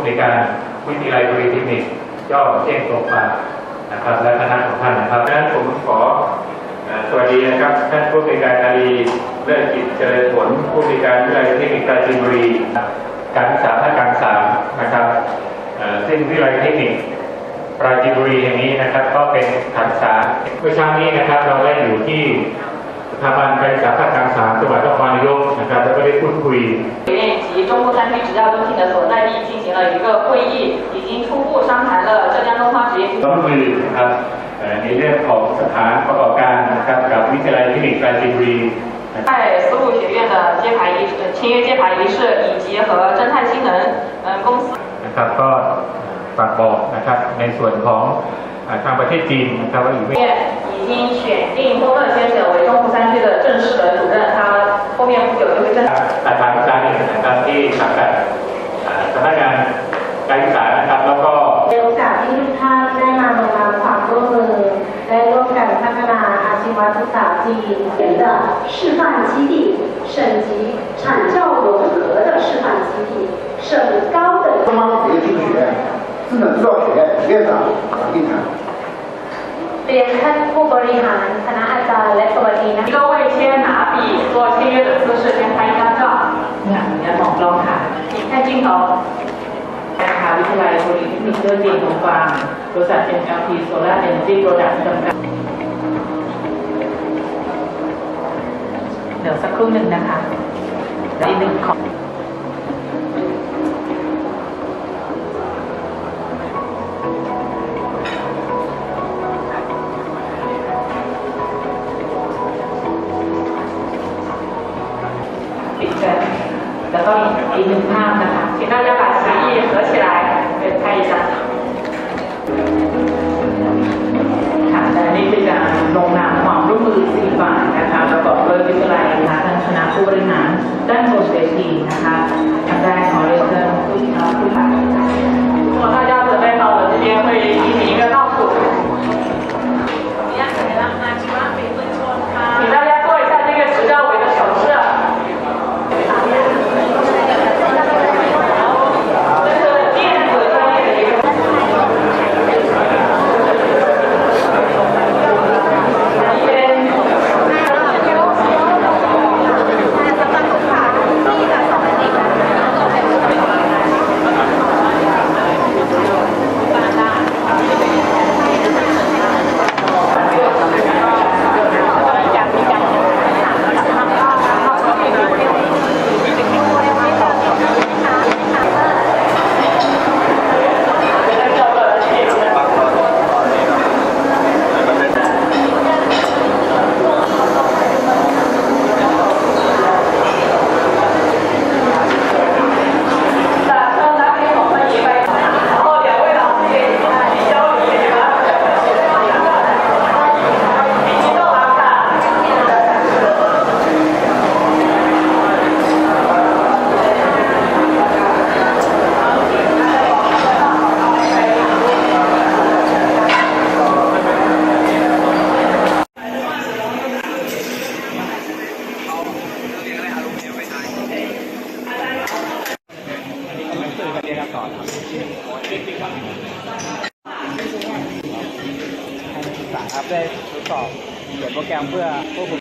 บริการวิทยาลัยบริทิมิกย่อเจ้งตกมานะครับ และคณะของท่านนะครับดังนั้นผมขอสวัสดีนะครับท่านผู้บริการอารีเลิศกิจเจริญผลผู้บริการวิทยาลัยเทคนิคราชินบุรีการศึกษาภาคการสามนะครับซึ่งวิทยาลัยเทคนิคปราจีนบุรีแห่งนี้นะครับ ก็เป็นการศึกษาเมื่อเช้านี้นะครับ เราได้อยู่ที่สถาบันการศึกษาภาคการสามจังหวัดนครนายกนะครับแล้วก็ได้พูดคุย 及中部山区职教中心的所在地进行了一个会议，已经初步商谈了浙江东方职业技术 ร่วมมือนะครับเอ่อในเรื่องของสถานประกอบการนะครับกับวิทยาลัยเทคนิคปราจีนบุรีนะครับ 在丝路学院的揭牌仪式、签约揭牌仪式，以及和侦探新能嗯公司。 นะครับก็ฝากบอกนะครับในส่วนของ อ่าทางประเทศจีนนะครับว่าอีกไม่ 院已经选定周乐先生为中部山区的正式的主任，他后面不久就会正式。 สถานศึกษาหนึ่งนะครับที่สังกัดอ่าสำนักงานการศึกษานะครับ แล้วก็ ในโอกาสที่ทุกท่านได้มาลงนามความร่วมมือและร่วมกันพัฒนาอาชีวศึกษาจีน 的示范基地，省级产教融合的示范基地，省高 智能制造学院院长王定涵。 เรียนท่านผู้บริหารคณะอาจารย์และสวัสดีนะ 一个未签拿笔做签约的姿势，先拍一张照。เนี่ยเนี่ยมองกล้องค่ะ你看镜头。 มหาวิทยาลัยบริเทคนิคเลือดเย็นของฟางบริษัท MLP Solar Energy Product จำกัด เดี๋ยวสักครู่หนึ่งนะคะอีกหนึ่งขอ ปิ แล้วก็อีกหนึ่งภาพนะคะ 请大家把协议合起来，对，拍一张。 ได้ทดสอบเขียนโปรแกรมเพื่อควบคุม